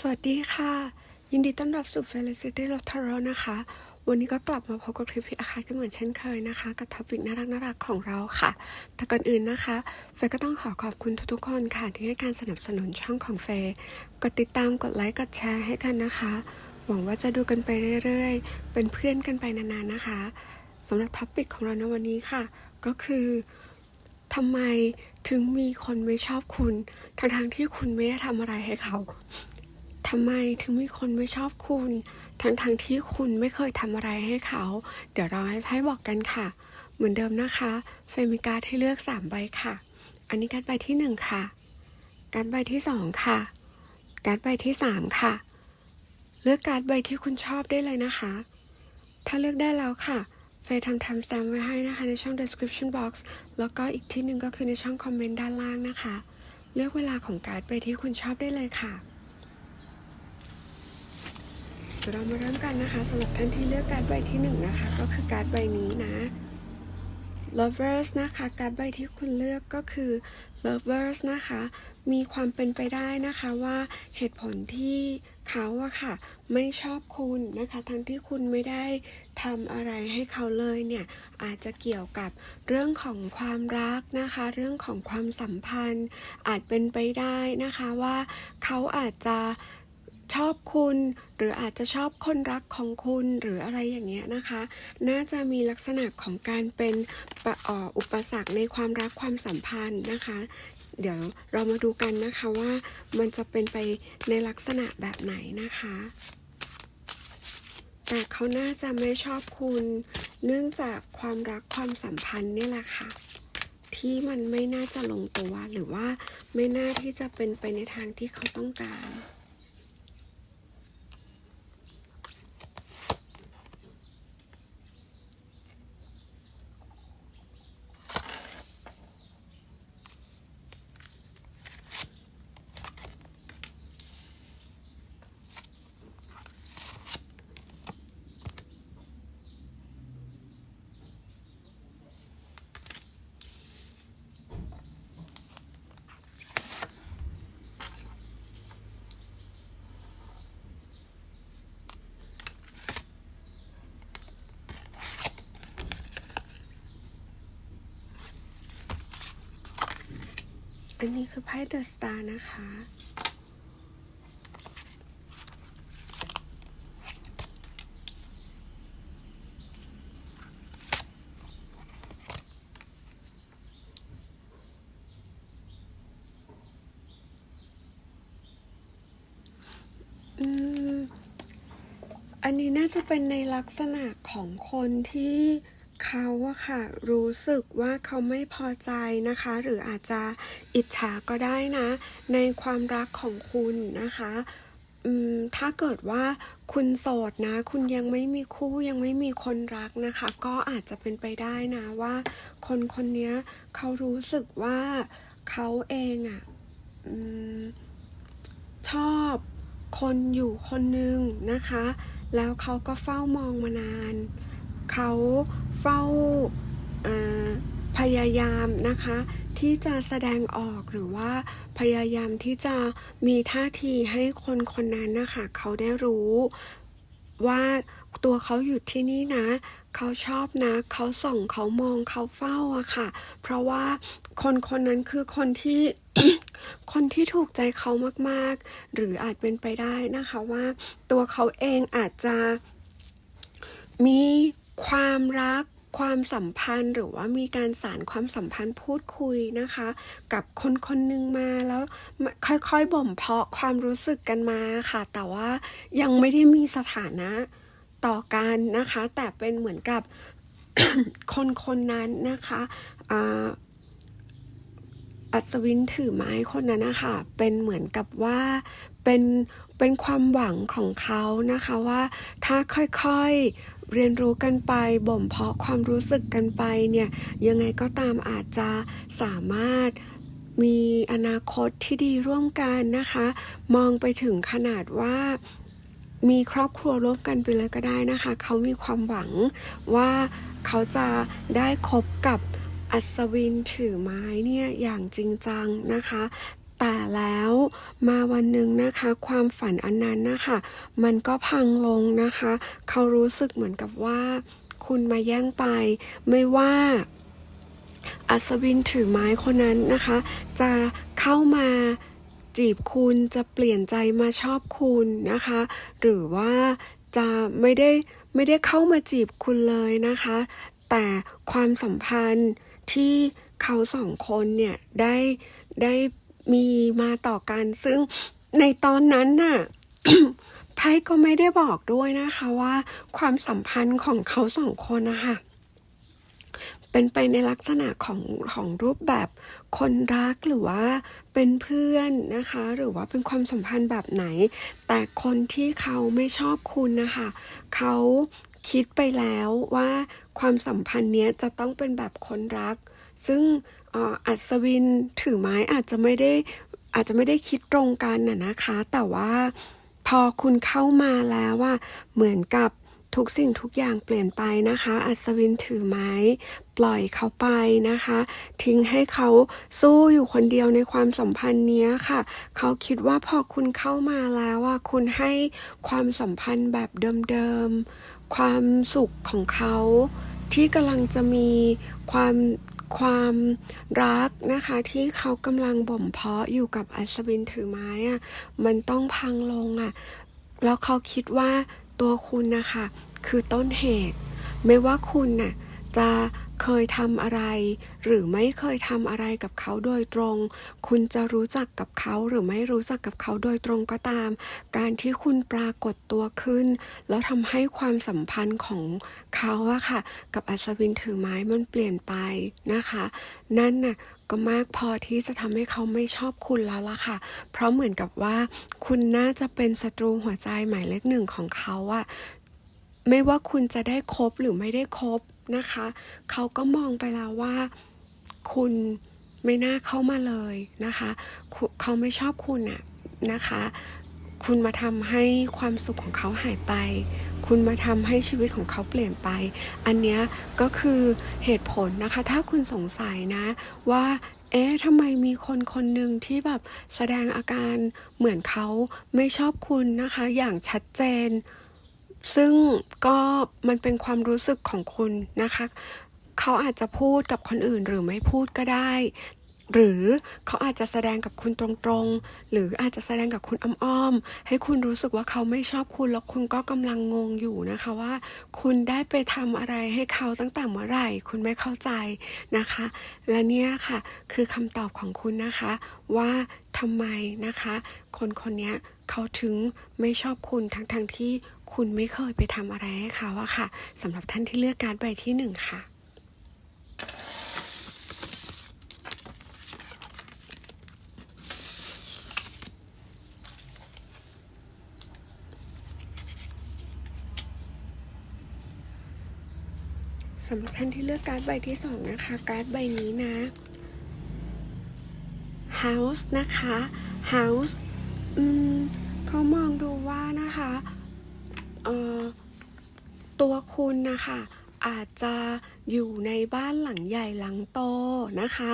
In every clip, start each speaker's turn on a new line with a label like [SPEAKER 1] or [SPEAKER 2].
[SPEAKER 1] สวัสดีค่ะ ยินดีต้อนรับสู่ Felicity l o t a r o นะคะ วันนี้ก็กลับมาพบกับคลิปพี่อาคากันเหมือนเช่นเคยนะคะ กับท็อปิกน่ารักน่ารักของเราค่ะ แต่ก่อนอื่นนะคะเฟยก็ต้องขอขอบคุณทุกๆคนค่ะ ที่ให้การสนับสนุนช่องของเฟยกดติดตามกดไลค์กดแชร์ให้กันนะคะ หวังว่าจะดูกันไปเรื่อยๆ เป็นเพื่อนกันไปนานๆนะคะสำหรับท็อปิกของเราในวันนี้ค่ะ ก็คือทำไมถึงมีคนไม่ชอบคุณทั้งๆที่คุณไม่ได้ทำอะไรให้เขา ทำไมถึงมีคนไม่ชอบคุณ ทั้งๆที่คุณไม่เคยทำอะไรให้เขา เดี๋ยวเราให้ไพ่บอกกันค่ะ เหมือนเดิมนะคะ เฟมมีการดให้เลือก 3 ใบค่ะ อันนี้การใบที่ 1 ค่ะ การใบที่ 2 ค่ะ การใบที่ 3 ค่ะ เลือกการใบที่คุณชอบได้เลยนะคะ ถ้าเลือกได้แล้วค่ะเฟยทำทำแซมไว้ให้นะคะในช่อง description box แล้วก็อีกที่หนึ่งก็คือในช่องคอมเมนต์ด้านล่างนะคะ เลือกเวลาของการ์ดไปที่คุณชอบได้เลยค่ะ ดี๋ยวเรามาเริ่มกันนะคะสำหรับท่านที่เลือกการ์ดใบที่หนึ่งนะคะ ก็คือการ์ดใบนี้นะ lovers นะคะการ์ดใบที่คุณเลือกก็คือ lovers นะคะ มีความเป็นไปได้นะคะว่าเหตุผลที่เขาอะค่ะ ไม่ชอบคุณนะคะ ทั้งที่คุณไม่ได้ทำอะไรให้เขาเลยเนี่ย อาจจะเกี่ยวกับเรื่องของความรักนะคะ เรื่องของความสัมพันธ์อาจเป็นไปได้นะคะว่าเขาอาจจะ ชอบคุณ หรืออาจจะชอบคนรักของคุณหรืออะไรอย่างเงี้ยนะคะ น่าจะมีลักษณะของการเป็นปอออุปสรรคในความรักความสัมพันธ์นะคะ เดี๋ยวเรามาดูกันนะคะว่ามันจะเป็นไปในลักษณะแบบไหนนะคะ แต่เขาน่าจะไม่ชอบคุณ เนื่องจากความรักความสัมพันธ์เนี่ยแหละค่ะที่มันไม่น่าจะลงตัวหรือว่าไม่น่าที่จะเป็นไปในทางที่เขาต้องการ อันนี้คือไพ่เดอะสตาร์นะคะอืมอันนี้น่าจะเป็นในลักษณะของคนที่ เขาอะค่ะ รู้สึกว่าเขาไม่พอใจนะคะ หรืออาจจะอิจฉาก็ได้นะ ในความรักของคุณนะคะถ้าเกิดว่าคุณโสดนะ คุณยังไม่มีคู่ยังไม่มีคนรักนะคะ ก็อาจจะเป็นไปได้นะว่า คนคนนี้เขารู้สึกว่าเขาเองอะอืมชอบคนอยู่คนหนึ่งนะคะ แล้วเขาก็เฝ้ามองมานาน เขาเฝ้าพยายามนะคะที่จะแสดงออกหรือว่าพยายามที่จะมีท่าทีให้คนคนนั้นนะคะเขาได้รู้ว่าตัวเขาอยู่ที่นี่นะ เขาชอบนะ เขาส่องเขามองเขาเฝ้าอะค่ะ เพราะว่าคนคนนั้นคือคนที่คนที่ถูกใจเขามากๆ หรืออาจเป็นไปได้นะคะว่า ตัวเขาเองอาจจะมี ความรักความสัมพันธ์หรือว่ามีการสารความสัมพันธ์พูดคุยนะคะ กับคนคนหนึ่งมาแล้วค่อยๆบ่มเพาะความรู้สึกกันมาค่ะ แต่ว่ายังไม่ได้มีสถานะต่อกันนะคะ แต่เป็นเหมือนกับคนคนนั้นนะคะอัศวินถือไม้คนนั้นนะคะเป็นเหมือนกับว่าเป็นเป็นความหวังของเขานะคะว่าถ้าค่อยๆ เรียนรู้กันไปบ่มเพาะความรู้สึกกันไปเนี่ยยังไงก็ตามอาจจะสามารถมีอนาคตที่ดีร่วมกันนะคะ มองไปถึงขนาดว่ามีครอบครัวร่วมกันไปเลยก็ได้นะคะ เขามีความหวังว่าเขาจะได้คบกับอัศวินถือไม้เนี่ยอย่างจริงจังนะคะ แต่แล้วมาวันหนึ่งนะคะ ความฝันอันนั้นนะคะ มันก็พังลงนะคะ เขารู้สึกเหมือนกับว่า คุณมาแย่งไป ไม่ว่าอัศวินถือไม้คนนั้นนะคะ จะเข้ามาจีบคุณจะเปลี่ยนใจมาชอบคุณนะคะ หรือว่าจะไม่ได้ไม่ได้เข้ามาจีบคุณเลยนะคะ แต่ความสัมพันธ์ที่เขาสองคนเนี่ยได้ได้ มีมาต่อกันซึ่งในตอนนั้นน่ะไพ่ก็ไม่ได้บอกด้วยนะคะว่า ความสัมพันธ์ของเขาสองคนนะคะเป็นไปในลักษณะของของรูปแบบคนรักหรือว่าเป็นเพื่อนนะคะ หรือว่าเป็นความสัมพันธ์แบบไหน แต่คนที่เขาไม่ชอบคุณนะคะเขาคิดไปแล้วว่าความสัมพันธ์เนี้ยจะต้องเป็นแบบคนรัก ซึ่ง อัศวินถือไม้อาจจะไม่ได้อาจจะไม่ได้คิดตรงกันน่ะนะคะ แต่ว่าพอคุณเข้ามาแล้วว่าเหมือนกับทุกสิ่งทุกอย่างเปลี่ยนไปนะคะ อัศวินถือไม้ ปล่อยเขาไปนะคะ ทิ้งให้เขาสู้อยู่คนเดียวในความสัมพันธ์นี้ค่ะ เขาคิดว่าพอคุณเข้ามาแล้วว่าคุณให้ความสัมพันธ์แบบเดิมๆ ความสุขของเขาที่กำลังจะมีความ ความรักนะคะที่เขากำลังบ่มเพาะอยู่กับอัศวินถือไม้อะมันต้องพังลงอะแล้วเขาคิดว่าตัวคุณนะคะ คือต้นเหตุ ไม่ว่าคุณน่ะจะ เคยทำอะไร หรือไม่เคยทำอะไรกับเขาโดยตรง คุณจะรู้จักกับเขาหรือไม่รู้จักกับเขาโดยตรงก็ตาม การที่คุณปรากฏตัวขึ้น แล้วทำให้ความสัมพันธ์ของเขาอะค่ะ กับอัศวินถือไม้มันเปลี่ยนไปนะคะ นั่นน่ะก็มากพอที่จะทำให้เขาไม่ชอบคุณแล้วล่ะค่ะ เพราะเหมือนกับว่า คุณน่าจะเป็นศัตรูหัวใจหมายเลขหนึ่งของเขาอะไม่ว่าคุณจะได้คบหรือไม่ได้คบ นะคะ เขาก็มองไปแล้วว่าคุณไม่น่าเข้ามาเลยนะคะ เขาไม่ชอบคุณอะนะคะ คุณมาทำให้ความสุขของเขาหายไป คุณมาทำให้ชีวิตของเขาเปลี่ยนไป อันเนี้ยก็คือเหตุผลนะคะ ถ้าคุณสงสัยนะว่าเอ๊ะทำไมมีคนคนหนึ่งที่แบบแสดงอาการเหมือนเขาไม่ชอบคุณนะคะ อย่างชัดเจน ซึ่งก็มันเป็นความรู้สึกของคุณนะคะ เขาอาจจะพูดกับคนอื่นหรือไม่พูดก็ได้ หรือเขาอาจจะแสดงกับคุณตรงๆ หรืออาจจะแสดงกับคุณอ้อมๆ ให้คุณรู้สึกว่าเขาไม่ชอบคุณแล้วคุณก็กำลังงงอยู่นะคะว่า คุณได้ไปทำอะไรให้เขาตั้งแต่เมื่อไหร่ คุณไม่เข้าใจนะคะ และเนี่ยค่ะคือคำตอบของคุณนะคะ ว่าทำไมนะคะ คนคนนี้เขาถึงไม่ชอบคุณทั้งๆทที่ คุณไม่เคยไปทำอะไรให้เขาอะค่ะสำหรับท่านที่เลือกการดใบที่หนึ่งค่ะสำหรับท่านที่เลือกการ์ดใบที่สองนะคะ การ์ดใบนี้นะ House นะคะ House อืมเขามองดูว่านะคะ ตัวคุณนะคะอาจจะอยู่ในบ้านหลังใหญ่หลังโตนะคะ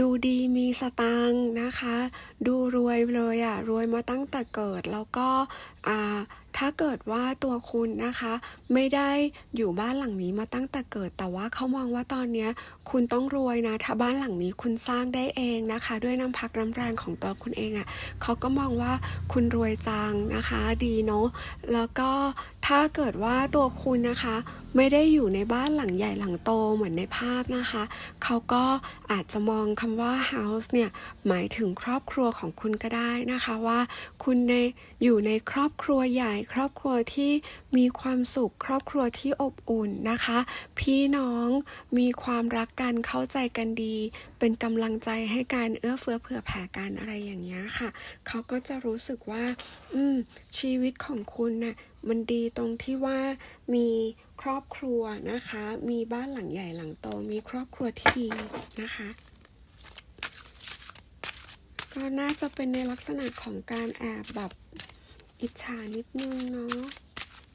[SPEAKER 1] ดูดีมีสตังค์นะคะ ดูรวยเลยอะรวยมาตั้งแต่เกิดแล้วก็ถ้าเกิดว่าตัวคุณนะคะ ไม่ได้อยู่บ้านหลังนี้มาตั้งแต่เกิด แต่ว่าเขามองว่าตอนนี้คุณต้องรวยนะ ถ้าบ้านหลังนี้คุณสร้างได้เองนะคะ ด้วยน้ำพักน้ำแรงของตัวคุณเองอะ่ะเขาก็มองว่าคุณรวยจังนะคะ ดีเนาะแล้วก็ถ้าเกิดว่าตัวคุณนะคะ ไม่ได้อยู่ในบ้านหลังใหญ่หลังโตเหมือนในภาพนะคะเขาก็อาจจะมองคำว่า house เนี่ยหมายถึงครอบครัวของคุณก็ได้นะคะว่าคุณในอยู่ในครอบครัวใหญ่ ครอบครัวที่มีความสุข ครอบครัวที่อบอุ่นนะคะ พี่น้องมีความรักกันเข้าใจกันดี เป็นกำลังใจให้การเอื้อเฟื้อเผื่อแผ่กันอะไรอย่างเงี้ยค่ะ เขาก็จะรู้สึกว่า อืม ชีวิตของคุณน่ะมันดีตรงที่ว่ามีครอบครัวนะคะ มีบ้านหลังใหญ่หลังโต มีครอบครัวที่ดีนะคะ็น่าจะเป็นในลักษณะของการแอบแบบอิจฉานิดนึงเนาะ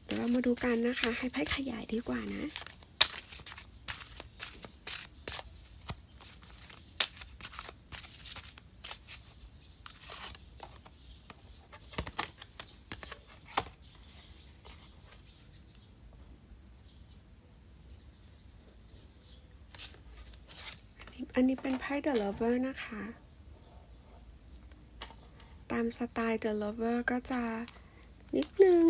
[SPEAKER 1] เดี๋ยวเรามาดูกันนะคะ ให้ไพ่ขยายดีกว่านะอันนี้เป็นไพ่ The เวอร์นะคะ ตามสไตล์ The Lover ก็จะนิดนึง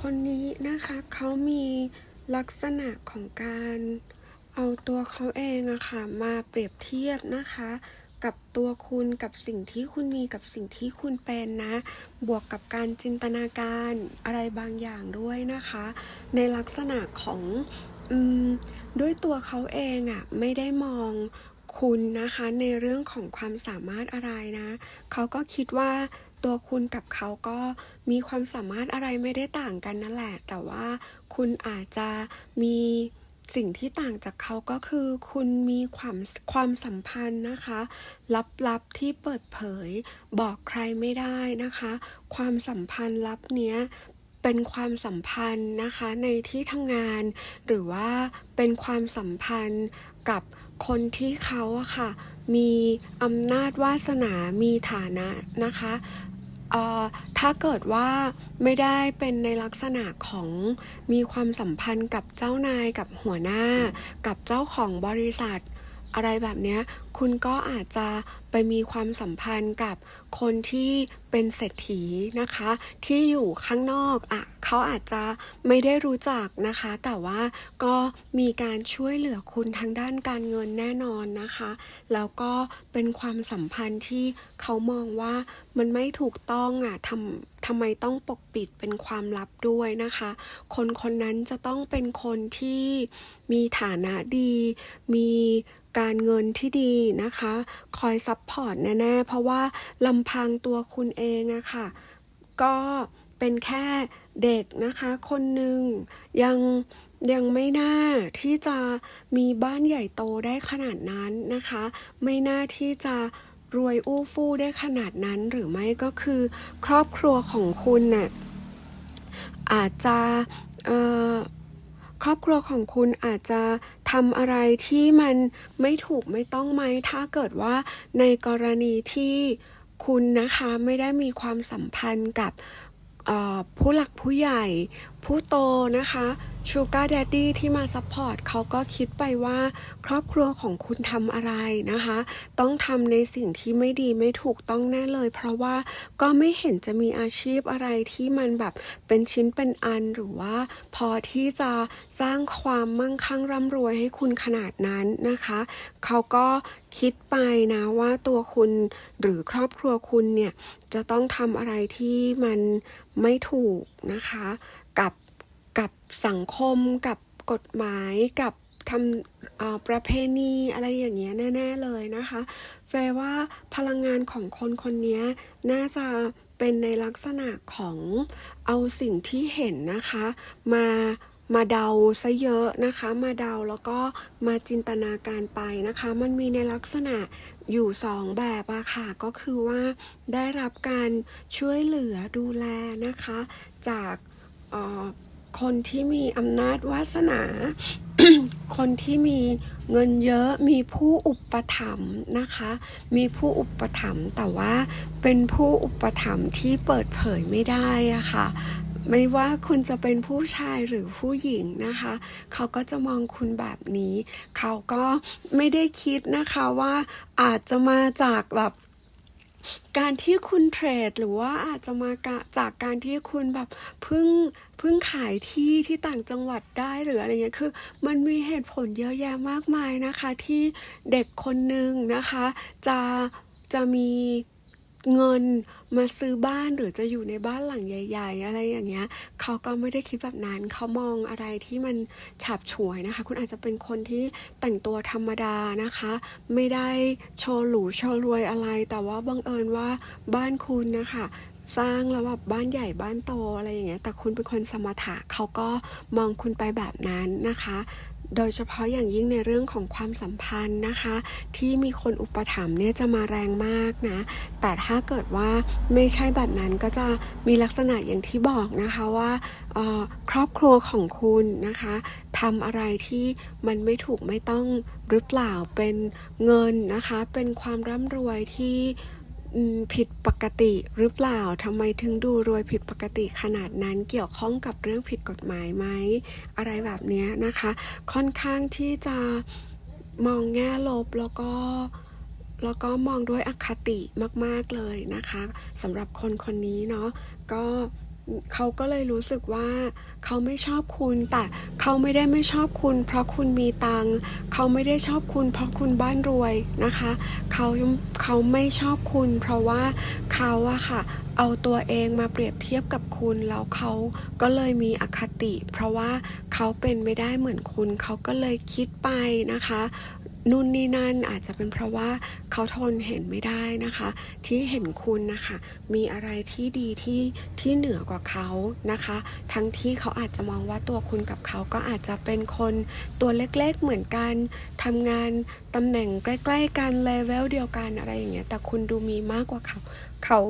[SPEAKER 1] คนนี้นะคะเขามีลักษณะของการเอาตัวเขาเองอะค่ะมาเปรียบเทียบนะคะ กับตัวคุณกับสิ่งที่คุณมีกับสิ่งที่คุณเป็นนะ บวกกับการจินตนาการอะไรบางอย่างด้วยนะคะ ในลักษณะของอด้วยตัวเขาเองอะไม่ได้มองคุณนะคะในเรื่องของความสามารถอะไรนะ เขาก็คิดว่า ตัวคุณกับเขาก็มีความสามารถอะไรไม่ได้ต่างกันนั่นแหละ แต่ว่าคุณอาจจะมีสิ่งที่ต่างจากเขาก็คือ คุณมีความความสัมพันธ์นะคะ ลับๆที่เปิดเผย บอกใครไม่ได้นะคะ ความสัมพันธ์ลับเนี้ยเป็นความสัมพันธ์นะคะในที่ทำงาน หรือว่าเป็นความสัมพันธ์กับคนที่เขาอะค่ะ มีอำนาจวาสนา มีฐานะนะคะ ถ้าเกิดว่าไม่ได้เป็นในลักษณะของมีความสัมพันธ์กับเจ้านายกับหัวหน้า กับเจ้าของบริษัท อะไรแบบนี้ คุณก็อาจจะไปมีความสัมพันธ์กับคนที่เป็นเศรษฐีนะคะ ที่อยู่ข้างนอกอะเขาอาจจะไม่ได้รู้จักนะคะ แต่ว่าก็มีการช่วยเหลือคุณทางด้านการเงินแน่นอนนะคะ แล้วก็เป็นความสัมพันธ์ที่เขามองว่ามันไม่ถูกต้องอะทำทำไมต้องปกปิดเป็นความลับด้วยนะคะ คนคนนั้นจะต้องเป็นคนที่มีฐานะดี มีการเงินที่ดีนะคะ คอยซัพพอร์ตแน่ๆ เพราะว่าลำพังตัวคุณเองอะค่ะ ก็เป็นแค่เด็กนะคะ คนหนึ่งยังยังไม่น่าที่จะมีบ้านใหญ่โตได้ขนาดนั้นนะคะ ไม่น่าที่จะรวยอู้ฟู่ได้ขนาดนั้นหรือไม่ก็คือ ครอบครัวของคุณน่ะอาจจะเออ ครอบครัวของคุณอาจจะทำอะไรที่มันไม่ถูกไม่ต้องไหม ถ้าเกิดว่าในกรณีที่คุณนะคะไม่ได้มีความสัมพันธ์กับผู้หลักผู้ใหญ่ ผู้โตนะคะชูการ์ d ดดดี้ที่มาซัพพอร์ตเขาก็คิดไปว่าครอบครัวของคุณทำอะไรนะคะ ต้องทำในสิ่งที่ไม่ดีไม่ถูกต้องแน่เลย เพราะว่าก็ไม่เห็นจะมีอาชีพอะไรที่มันแบบเป็นชิ้นเป็นอันหรือว่า พอที่จะสร้างความมั่งคั่งร่ำรวยให้คุณขนาดนั้นนะคะ เขาก็คิดไปนะว่าตัวคุณหรือครอบครัวคุณเนี่ยจะต้องทำอะไรที่มันไม่ถูกนะคะ สังคมกับกฎหมายกับทำประเพณีอะไรอย่างเงี้ยแน่ ๆ เลยนะคะแฟร์ว่าพลังงานของคนคนนี้น่าจะเป็นในลักษณะของเอาสิ่งที่เห็นนะคะ มามาเดาซะเยอะนะคะ มาเดาแล้วก็มาจินตนาการไปนะคะ มันมีในลักษณะอยู่สองแบบอะค่ะ ก็คือว่าได้รับการช่วยเหลือดูแลนะคะ จากออ คนที่มีอำนาจวาสนา คนที่มีเงินเยอะมีผู้อุปถัมภ์นะคะ มีผู้อุปถัมภ์แต่ว่าเป็นผู้อุปถัมภ์ที่เปิดเผยไม่ได้อะค่ะไม่ว่าคุณจะเป็นผู้ชายหรือผู้หญิงนะคะ เขาก็จะมองคุณแบบนี้ เขาก็ไม่ได้คิดนะคะว่าอาจจะมาจากแบบ การที่คุณเทรด หรือว่าอาจจะมากะจากการที่คุณแบบเพิ่งเพิ่งขายที่ที่ต่างจังหวัดได้หรืออะไรเงี้ยคือ มันมีเหตุผลเยอะแยะมากมายนะคะ ที่เด็กคนหนึ่งนะคะ จะจะมีเงิน มาซื้อบ้านหรือจะอยู่ในบ้านหลังใหญ่ ๆ อะไรอย่างเงี้ยเขาก็ไม่ได้คิดแบบนั้นเขามองอะไรที่มันฉับฉวยนะคะ คุณอาจจะเป็นคนที่แต่งตัวธรรมดานะคะ ไม่ได้โชว์หรูโชว์รวยอะไร แต่ว่าบังเอิญว่าบ้านคุณนะคะสร้างแล้วแบบบ้านใหญ่บ้านโตอะไรอย่างเงี้ยแต่คุณเป็นคนสมถะเขาก็มองคุณไปแบบนั้นนะคะ โดยเฉพาะอย่างยิ่งในเรื่องของความสัมพันธ์นะคะ ที่มีคนอุปถัมภ์เนี่ยจะมาแรงมากนะ แต่ถ้าเกิดว่าไม่ใช่แบบนั้นก็จะมีลักษณะอย่างที่บอกนะคะว่าออครอบครัวของคุณนะคะทำอะไรที่มันไม่ถูกไม่ต้องหรือเปล่าเป็นเงินนะคะ เป็นความร่ำรวยที่ ผิดปกติหรือเปล่าทำไมถึงดูรวยผิดปกติขนาดนั้นเกี่ยวข้องกับเรื่องผิดกฎหมายไหม อะไรแบบนี้นะคะ ค่อนข้างที่จะมองแง่ลบแล้วก็แล้วก็มองด้วยอคติมาก ๆ เลยนะคะสำหรับคนคนนี้เนาะก็ เขาก็เลยรู้สึกว่าเขาไม่ชอบคุณแต่เขาไม่ได้ไม่ชอบคุณ เพราะคุณมีตังเขาไม่ได้ชอบคุณ เพราะคุณบ้านรวยนะคะเขาเขาไม่ชอบคุณ เพราะว่าเขาอะค่ะ เอาตัวเองมาเปรียบเทียบกับคุณแล้วเขาก็เลยมีอคติ เพราะว่าเขาเป็นไม่ได้เหมือนคุณ เขาก็เลยคิดไปนะคะ นู่นนี่นั่นอาจจะเป็นเพราะว่าเขาทนเห็นไม่ได้นะคะ ที่เห็นคุณนะคะ มีอะไรที่ดีที่ที่เหนือกว่าเขานะคะ ทั้งที่เขาอาจจะมองว่าตัวคุณกับเขาก็อาจจะเป็นคนตัวเล็กๆเหมือนกันทำงานตำแหน่งใกล้ ๆ กันเลเวลเดียวกันอะไรอย่างเงี้ยแต่คุณดูมีมากกว่าเขาเขา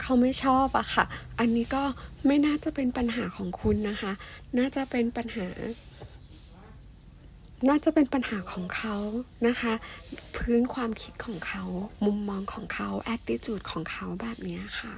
[SPEAKER 1] เขาไม่ชอบอะค่ะ อันนี้ก็ไม่น่าจะเป็นปัญหาของคุณนะคะ น่าจะเป็นปัญหา น่าจะเป็นปัญหาของเขานะคะ พื้นความคิดของเขา มุมมองของเขา attitude ของเขาแบบนี้ค่ะ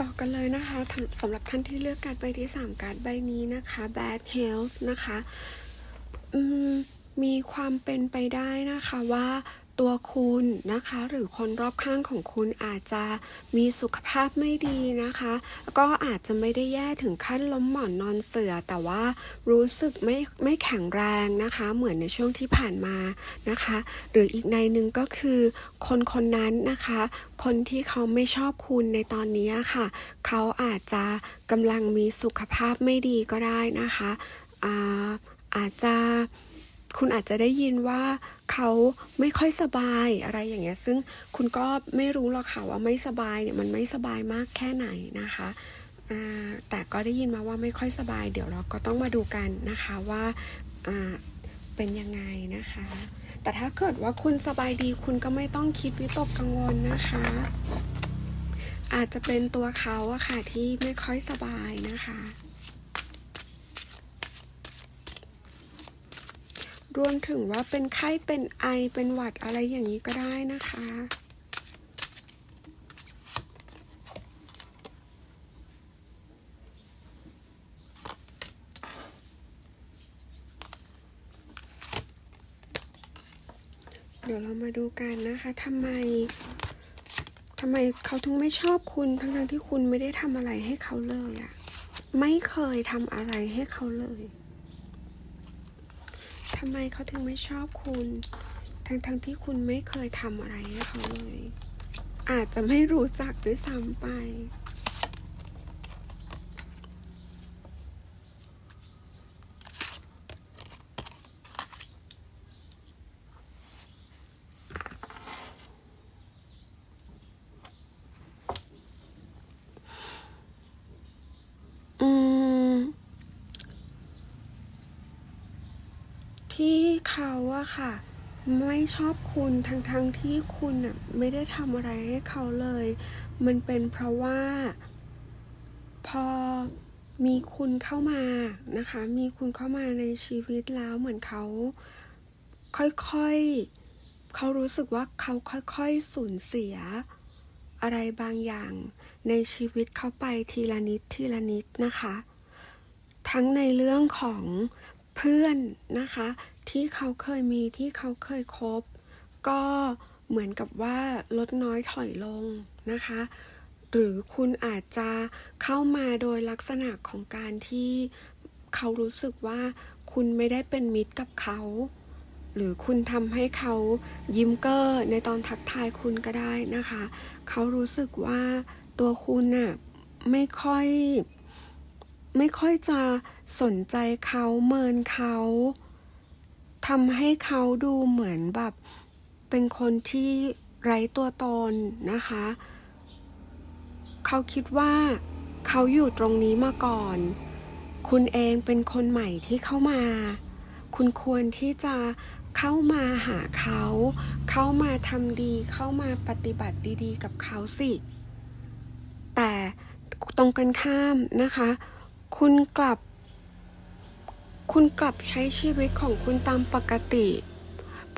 [SPEAKER 1] ต่อกันเลยนะคะ สำสำหรับท่านที่เลือกการดใบที่3การดใบนี้นะคะ bad health นะคะมมีความเป็นไปได้นะคะว่า ตัวคุณนะคะ หรือคนรอบข้างของคุณอาจจะมีสุขภาพไม่ดีนะคะ ก็อาจจะไม่ได้แย่ถึงขั้นล้มหมอนนอนเสือ แต่ว่ารู้สึกไม่ไม่แข็งแรงนะคะ เหมือนในช่วงที่ผ่านมานะคะ หรืออีกในหนึ่งก็คือ คนคนนั้นนะคะ คนที่เขาไม่ชอบคุณในตอนนี้ค่ะ เขาอาจจะกำลังมีสุขภาพไม่ดีก็ได้นะคะอาอาจจะ คุณอาจจะได้ยินว่าเขาไม่ค่อยสบายอะไรอย่างเงี้ย ซึ่งคุณก็ไม่รู้หรอกค่ะว่าไม่สบายเนี่ยมันไม่สบายมากแค่ไหนนะคะแต่ก็ได้ยินมาว่าไม่ค่อยสบาย เดี๋ยวเราก็ต้องมาดูกันนะคะว่าเป็นยังไงนะคะ แต่ถ้าเกิดว่าคุณสบายดีคุณก็ไม่ต้องคิดวิตกกังวลนะคะ อาจจะเป็นตัวเขาอะค่ะที่ไม่ค่อยสบายนะคะ รวมถึงว่าเป็นไข้เป็นไอเป็นหวัดอะไรอย่างนี้ก็ได้นะคะ เดี๋ยวเรามาดูกันนะคะทำไมทำไมเขาถึงไม่ชอบคุณทั้งๆที่คุณไม่ได้ทำอะไรให้เขาเลยอะไม่เคยทำอะไรให้เขาเลยำไมเขาถึงไม่ชอบคุณ ทั้งๆที่คุณไม่เคยทำอะไรให้เขาเลย อาจจะไม่รู้จักด้วยซ้ำไป ที่เขาอะค่ะ ไม่ชอบคุณทั้งๆทที่คุณอะไม่ได้ทำอะไรให้เขาเลย มันเป็นเพราะว่า พอมีคุณเข้ามานะคะ มีคุณเข้ามาในชีวิตแล้วเหมือนเขาค่อยๆ เขารู้สึกว่าเขาค่อยๆ สูญเสีย อะไรบางอย่างในชีวิตเขาไปทีละนิดทีละนิดนะคะ ทั้งในเรื่องของเพื่อนนะคะ ที่เขาเคยมีที่เขาเคยคบ ก็เหมือนกับว่าลดน้อยถอยลงนะคะ หรือคุณอาจจะเข้ามาโดยลักษณะของการที่เขารู้สึกว่าคุณไม่ได้เป็นมิตรกับเขา หรือคุณทำให้เขายิ้มเก้อในตอนทักทายคุณก็ได้นะคะ เขารู้สึกว่าตัวคุณน่ะไม่ค่อย ไม่ค่อยจะสนใจเขาเมินเขา ทำให้เขาดูเหมือนแบบเป็นคนที่ไร้ตัวตนนะคะ เขาคิดว่าเขาอยู่ตรงนี้มาก่อน คุณเองเป็นคนใหม่ที่เข้ามา คุณควรที่จะเข้ามาหาเขา เข้ามาทำดี เข้ามาปฏิบัติดีๆ กับเขาสิ แต่ตรงกันข้ามนะคะ คุณกลับ คุณกลับใช้ชีวิตของคุณตามปกติ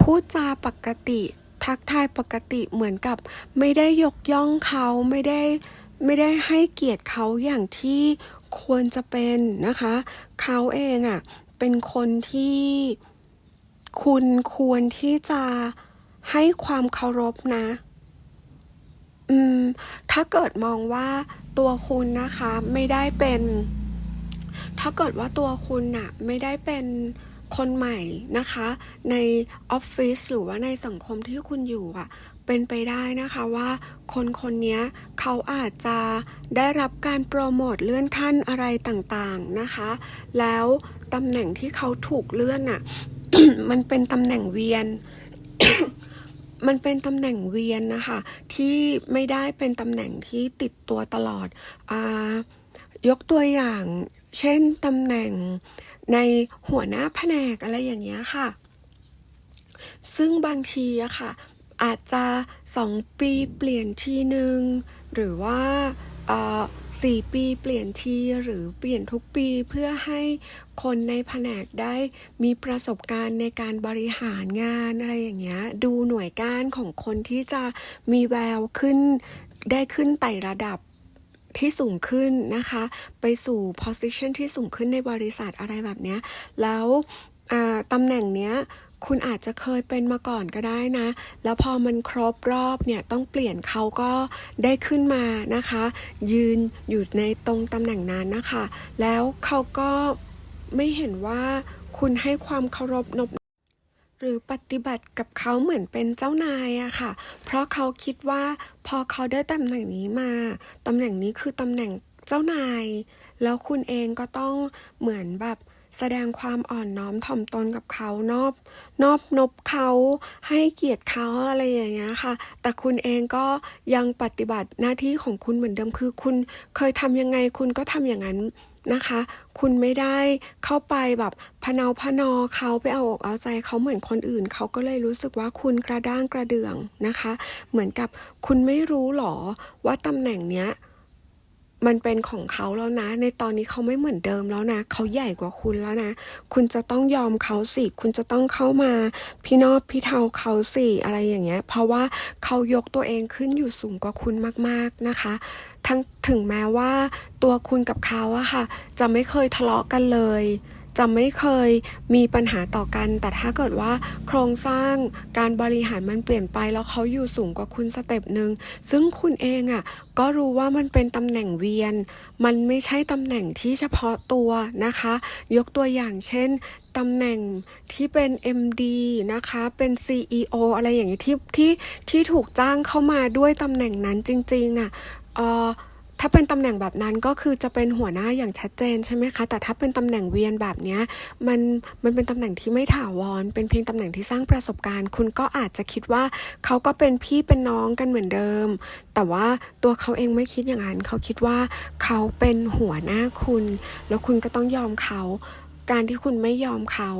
[SPEAKER 1] พูดจาปกติ ทักทายปกติเหมือนกับ ไม่ได้ยกย่องเขาไม่ได้ไม่ได้ให้เกียรติเขาอย่างที่ควรจะเป็นนะคะ เขาเองอะ่ะเป็นคนที่คุณควรที่จะให้ความเคารพนะ อืม ถ้าเกิดมองว่าตัวคุณนะคะไม่ได้เป็น ถ้าเกิดว่าตัวคุณน่ะไม่ได้เป็นคนใหม่นะคะ ในออฟฟิศหรือว่าในสังคมที่คุณอยู่อะ เป็นไปได้นะคะว่าคนคนนี้เขาอาจจะได้รับการโปรโมทเลื่อนขั้นอะไรต่างๆนะคะ แล้วตำแหน่งที่เขาถูกเลื่อนน่ะ มันเป็นตำแหน่งเวียนมันเป็นตำแหน่งเวียนนะคะ ที่ไม่ได้เป็นตำแหน่งที่ติดตัวตลอด อ่า ยกตัวอย่าง เช่นตำแหน่งในหัวหน้าแผนกอะไรอย่างเงี้ยค่ะ ซึ่งบางทีอะค่ะ อาจจะสองปีเปลี่ยนทีหนึ่งหรือว่าสี่ปีเปลี่ยนทีหรือเปลี่ยนทุกปีเพื่อให้คนในแผนกได้มีประสบการณ์ในการบริหารงานอะไรอย่างเงี้ยดูหน่วยก้านของคนที่จะมีแววขึ้นได้ขึ้นไต่ระดับ ที่สูงขึ้นนะคะ ไปสู่ position ที่สูงขึ้นในบริษัทอะไรแบบนี้ แล้วตำแหน่งเนี้ยคุณอาจจะเคยเป็นมาก่อนก็ได้นะ แล้วพอมันครบรอบเนี่ยต้องเปลี่ยนเขาก็ได้ขึ้นมานะคะ ยืนอยู่ในตรงตำแหน่งนั้นนะคะ แล้วเขาก็ไม่เห็นว่าคุณให้ความเคารพนบ หรือปฏิบัติกับเขาเหมือนเป็นเจ้านายอะค่ะ เพราะเขาคิดว่าพอเขาได้ตำแหน่งนี้มาตำแหน่งนี้คือตำแหน่งเจ้านาย แล้วคุณเองก็ต้องเหมือนแบบแสดงความอ่อนน้อมถ่อมตนกับเขานอบ นอบนบเขาให้เกียรติเขาอะไรอย่างเงี้ยค่ะ แต่คุณเองก็ยังปฏิบัติหน้าที่ของคุณเหมือนเดิมคือ คุณเคยทำยังไงคุณก็ทำอย่างนั้น นะคะ คุณไม่ได้เข้าไปแบบพนาพนอเขาไปเอาอกเอาใจเขาเหมือนคนอื่น เขาก็เลยรู้สึกว่าคุณกระด้างกระเดื่องนะคะ เหมือนกับคุณไม่รู้หรอว่าตำแหน่งเนี้ย มันเป็นของเขาแล้วนะ ในตอนนี้เขาไม่เหมือนเดิมแล้วนะ เขาใหญ่กว่าคุณแล้วนะ คุณจะต้องยอมเขาสิ คุณจะต้องเข้ามา พี่นอบพี่เทาเขาสิอะไรอย่างเงี้ย เพราะว่าเขายกตัวเองขึ้นอยู่สูงกว่าคุณมากๆนะคะ ทั้งถึงแม้ว่าตัวคุณกับเขาอะค่ะ จะไม่เคยทะเลาะกันเลย จะไม่เคยมีปัญหาต่อกัน แต่ถ้าเกิดว่าโครงสร้างการบริหารมันเปลี่ยนไป แล้วเขาอยู่สูงกว่าคุณสเต็ปหนึ่งซึ่งคุณเองอะ่ะก็รู้ว่ามันเป็นตำแหน่งเวียน มันไม่ใช่ตำแหน่งที่เฉพาะตัวนะคะ ยกตัวอย่างเช่นตำแหน่งที่เป็น MD นะคะ เป็น CEO อะไรอย่างนี้ที่ที่ที่ถูกจ้างเข้ามาด้วยตำแหน่งนั้นจริงๆอะ่ะเอ่อ ถ้าเป็นตำแหน่งแบบนั้นก็คือจะเป็นหัวหน้าอย่างชัดเจนใช่ไหมคะ แต่ถ้าเป็นตำแหน่งเวียนแบบนี้มันมันเป็นตำแหน่งที่ไม่ถาวร เป็นเพียงตำแหน่งที่สร้างประสบการณ์ คุณก็อาจจะคิดว่าเขาก็เป็นพี่เป็นน้องกันเหมือนเดิม แต่ว่าตัวเขาเองไม่คิดอย่างนั้น เขาคิดว่าเขาเป็นหัวหน้าคุณ แล้วคุณก็ต้องยอมเขา การที่คุณไม่ยอมเขา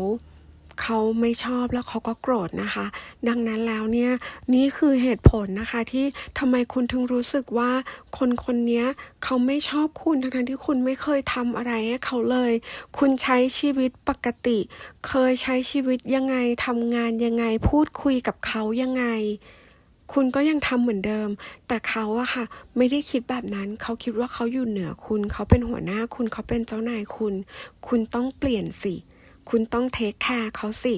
[SPEAKER 1] เขาไม่ชอบแล้วเขาก็โกรธนะคะ ดังนั้นแล้วเนี่ยนี่คือเหตุผลนะคะที่ทำไมคุณถึงรู้สึกว่าคนคนนี้เขาไม่ชอบคุณทั้งที่คุณไม่เคยทำอะไรให้เขาเลย คุณใช้ชีวิตปกติ เคยใช้ชีวิตยังไงทำงานยังไงพูดคุยกับเขายังไงคุณก็ยังทำเหมือนเดิม แต่เขาอะค่ะ ไม่ได้คิดแบบนั้น เขาคิดว่าเขาอยู่เหนือคุณ เขาเป็นหัวหน้าคุณ เขาเป็นเจ้านายคุณ คุณต้องเปลี่ยนสิ คุณต้องเทคแคร์เขาสิ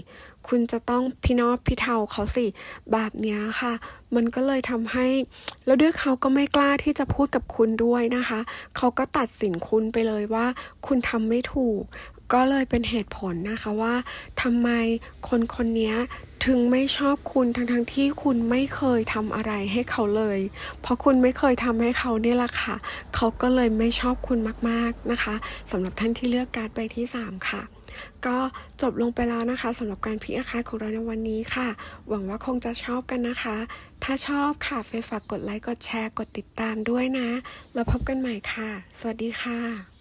[SPEAKER 1] คุณจะต้องพี่นอบพี่เทาเขาสิ แบบนี้ค่ะ มันก็เลยทำให้ แล้วด้วยเขาก็ไม่กล้าที่จะพูดกับคุณด้วยนะคะ เขาก็ตัดสินคุณไปเลยว่า คุณทำไม่ถูก ก็เลยเป็นเหตุผลนะคะว่าทำไมคนคนนี้ถึงไม่ชอบคุณทั้งทงที่คุณไม่เคยทำอะไรให้เขาเลย เพราะคุณไม่เคยทำให้เขาเนี่ยแหละค่ะ เขาก็เลยไม่ชอบคุณมากๆนะคะสำหรับท่านที่เลือกการ์ดใบที่ 3 ค่ะ ก็จบลงไปแล้วนะคะสำหรับการพิอาคาของเราในวันนี้ค่ะ หวังว่าคงจะชอบกันนะคะ ถ้าชอบค่ะเฟยฝากกดไลค์กดแชร์กดติดตามด้วยนะ แล้วพบกันใหม่ค่ะ สวัสดีค่ะ